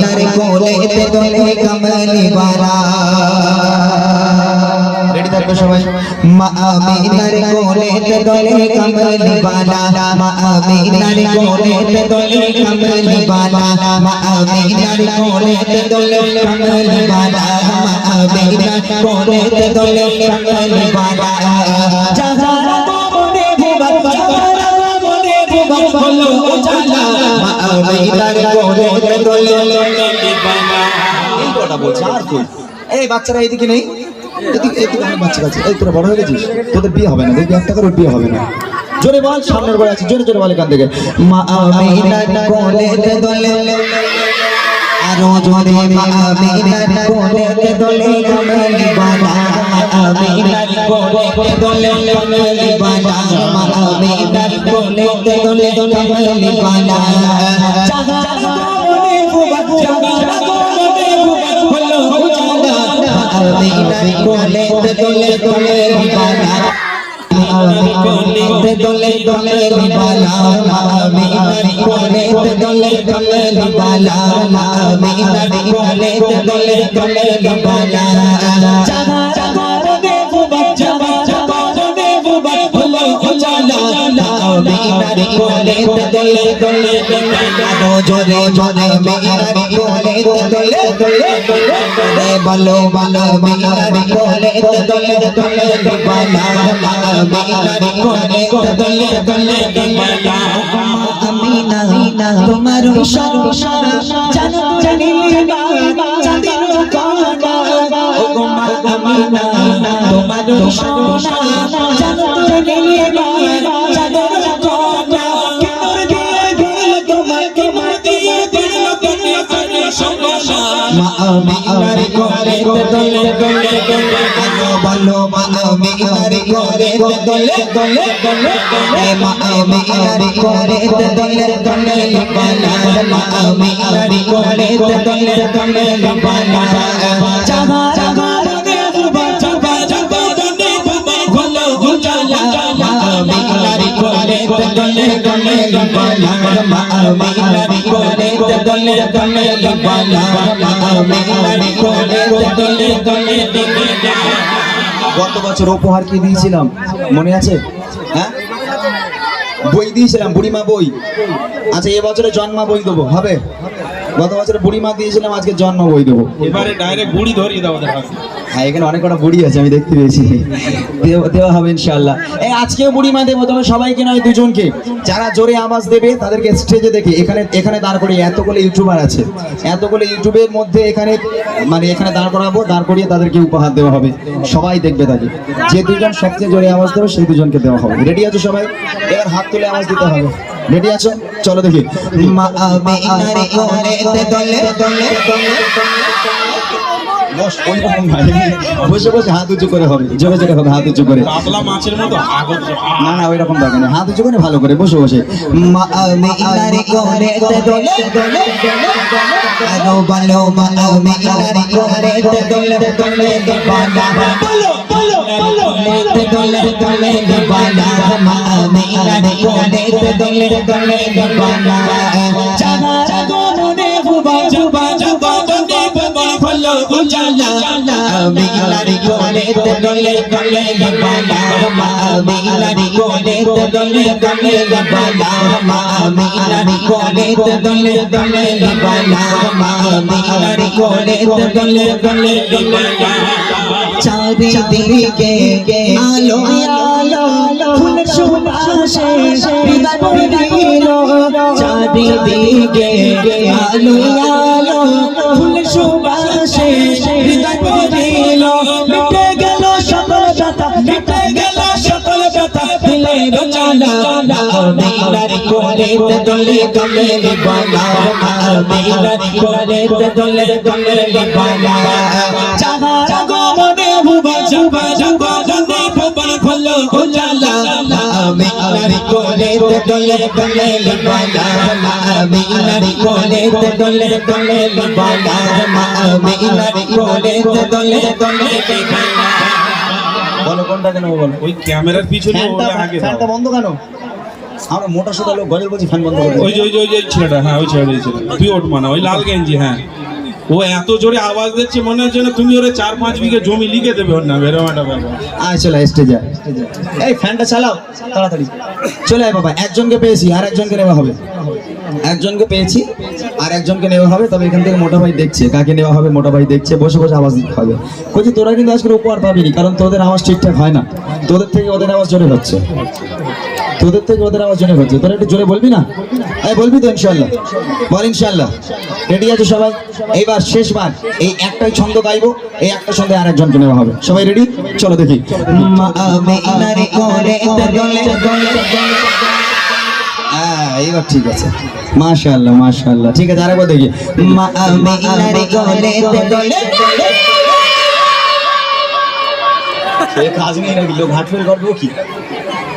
আমিনার কোলেতে দোলে কমলি বালা রেডি থাকবে সবাই মা আমিনার কোলেতে দোলে কমলি বালা মা আমিনার কোলেতে দোলে কমলি বালা মা আমিনার কোলেতে দোলে কমলি বালা মা আমিনার কোলেতে দোলে হয়ে তোদের বিয়ে হবে না দেখবি একটা করে বিয়ে হবে না জোরে বল সামনের বড় আছে জোরে জোরে বল এখান থেকে মা আরও জোরে মা কোলেতে দোলে কমলি বালা কোলেতে দোলে কমলি বালা মা আমিনার কোলেতে দোলে কমলি বালা জাগা মনে বুবা জাগা মনে বুবা হলো জাগা আমিনার কোলেতে দোলে কমলি বালা কোলেতে দোলে বালা বালা দোলে দোলে বালা আমিনার কোলেতে দোলে দোলে বালা জোরে জোরে মেয়ের কোলেতে দোলে দোলে দোলে বলো বলো দোলে দোলে বালা আমিনার কোলেতে দোলে দোলে বালা আমিনা আমিনা তোমার তোমার মা আমিনার কোলেতে দোলে দোলে দোলে বলো মা আমিনার কোলেতে দোলে দোলে দোলে দোলে মা আমিনার কোলেতে দোলে দোলে বালা মা আমিনার কোলেতে দোলে দোলে বালা জাগা জাগা রে বুবা জাগা জাগা রে বুবা হলো হুজালা মা আমিনার কোলেতে দোলে দোলে বালা মা আমিনার কোলেতে দোলে দোলে বালা গত বছর উপহার কি দিয়েছিলাম? মনে আছে? হ্যাঁ? বই দিয়েছিলাম, বুড়িমা বই। আচ্ছা এবছরে জন্মা বই দেবো, হবে? গত বছরে বুড়িমা দিয়েছিলাম, আজকে জন্ম বই দেবো। এবারে ডাইরেক্ট বুড়ি ধরিয়ে দাও হ্যাঁ এখানে অনেক কটা বুড়ি আছে আমি দেখতে পেয়েছি দেওয়া হবে ইনশাল্লাহ এই আজকেও বুড়িমা দেবো তবে সবাইকে নয় দুজনকে যারা জোরে আওয়াজ দেবে তাদেরকে স্টেজে দেখে এখানে এখানে দাঁড় করিয়ে এতগুলো ইউটিউবার আছে এতগুলো ইউটিউবের মধ্যে এখানে মানে এখানে দাঁড় করাবো দাঁড় করিয়ে তাদেরকে উপহার দেওয়া হবে সবাই দেখবে তাকে যে দুজন সবচেয়ে জোরে আওয়াজ দেবে সেই দুজনকে দেওয়া হবে রেডি আছো সবাই এবার হাত তুলে আওয়াজ দিতে হবে রেডি আছো চলো দেখি মা আমিনার কোলেতে দলে দলে দলে বস না বসে হাত উঁচু করে হবে জোরে জোরে হবে হাত উঁচু করে মাছের মতো না না ওই রকম দরকার নেই হাত উঁচু করে ভালো করে বসে বসে জাগা জাগা মনে মনে বুবা হলো উজালা আমিনার কোলেতে দলে দলে বালা মা আমিনার কোলেতে দলে দলে বালা মা আমিনার কোলেতে দলে দলে বালা মা আমিনার কোলেতে দলে দলে বালা চারিদিকে আলো আলো ফুল সুবাসে হৃদয় পড়িল চারিদিকে আলো আলো, ফুল সুবাসে। পড়িল মিটে গেল সকল ব্যথা, মিটে গেল সকল ব্যথা, দিলে রোজালা আমিনার কোলেতে দলে দলে বালা দলে দলে জাগা আমিনার কোলেতে দলে দলে আমিনার কোলেতে দলে দলে আমিনার কোলেতে দলে দলে বালা বলো কোনটা কেন বলো? ওই ক্যামেরার পিছনে ওটা আগে ফ্যানটা বন্ধ কেন? আমরা মোটা সোটা লোক গজল বলছি ফ্যান বন্ধ করে ওই যে ওই যে ওই ওই ছেলেটা হ্যাঁ ওই ছেলেটা ওই ছেলেটা তুই ওঠ মানা ওই লাল গেঞ্জি হ্যাঁ। ও এত জোরে আওয়াজ দিচ্ছে, মনে হচ্ছে না তুমি ওরে চার পাঁচ বিঘে জমি লিখে দেবে ওর নামে এরকম একটা ব্যাপার। আয় চলে স্টেজে এই ফ্যানটা চালাও, তাড়াতাড়ি। চলে আয় বাবা, একজনকে পেয়েছি, আর একজনকে নেওয়া হবে। একজনকে পেয়েছি, আর একজনকে নেওয়া হবে, তবে এখান থেকে মোটা ভাই দেখছে। কাকে নেওয়া হবে, মোটা ভাই দেখছে, বসে বসে আওয়াজ দিতে হবে। বলছি তোরা কিন্তু আজকে উপহার পাবিনি, কারণ তোদের আওয়াজ ঠিকঠাক হয় না। তোদের থেকে ওদের আওয়াজ জোরে হচ্ছে তোদের থেকে ওদের আওয়াজ জোরে হচ্ছে তোরা একটু জোরে বলবি না? এই বলবি তো ইনশাল্লাহ বল ইনশাল্লাহ রেডি আছে সবাই? এইবার শেষবার এই একটাই ছন্দ গাইবো, এই একটা ছন্দে আর একজনকে নেওয়া হবে। সবাই রেডি? চলো দেখি। হ্যাঁ এইবার ঠিক আছে। মাশাআল্লাহ মাশাআল্লাহ। ঠিক আছে, আরেকবার দেখি। কাজ ফেল করব কি?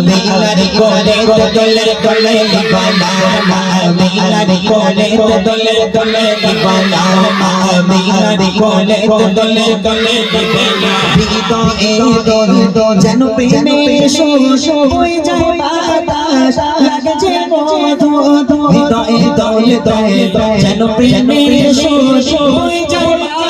আমিনার কোলে দলে দলে বালা মা আমিনার কোলে দলে দলে বালা মা আমিনার কোলে দলে দলে বালা হৃদয়ে দোল যেন প্রেমের শোষ হয়ে যায় বাতাস, লাগে যে মধু। দোল দোল যেন প্রেমের শোষ হয়ে যায়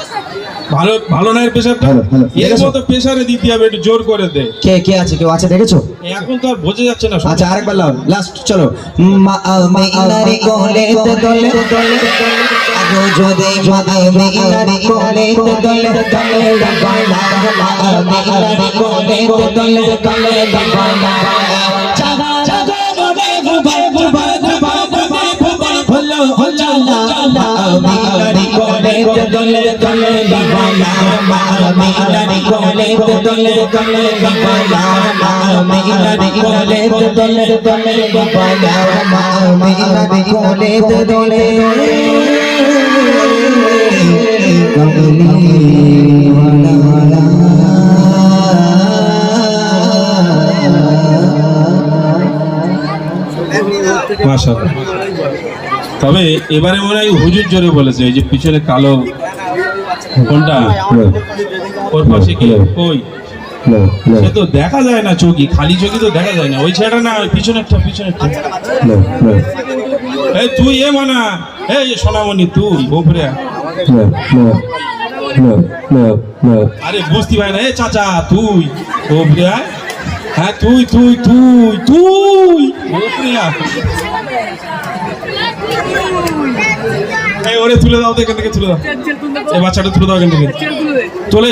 ভালো ভালো না প্রেশারটা। এর মতো প্রেশারে দিতে হবে একটু জোর করে দে। কে কে আছে কেউ আছে দেখেছ? এখন তো আর বোঝা যাচ্ছে না আচ্ছা আরেকবার লাও লাস্ট চলো। মা কোলে দোলে। দোলে। আরও জোরে মা আমিনার কোলে দোলে। দোলে। বালা মা কোলে দোলে। দোলে। বালা দোলে দোলে দোলে দোলে মাশাআল্লাহ। তবে এবারে মনে হয় হুজুর জোরে বলেছে, এই যে পিছনে কালো কোনটা? ওর পাশে কি কই? সে তো দেখা যায় না চোখি খালি চোখি তো দেখা যায় না। ওই ছেলেটা না ওই পিছনেরটা পিছনেরটা। এই তুই এ মানা। এই সোনামণি তুই ওপরে। আরে বুঝতে পারি না। এ চাচা তুই ওপরে হ্যাঁ তুই তুই তুই তুই ওপরে এই ওরে তুলে দাও তো এখান থেকে তুলে দাও। এই বাচ্চাটা তুলে দাও এখান থেকে। চলে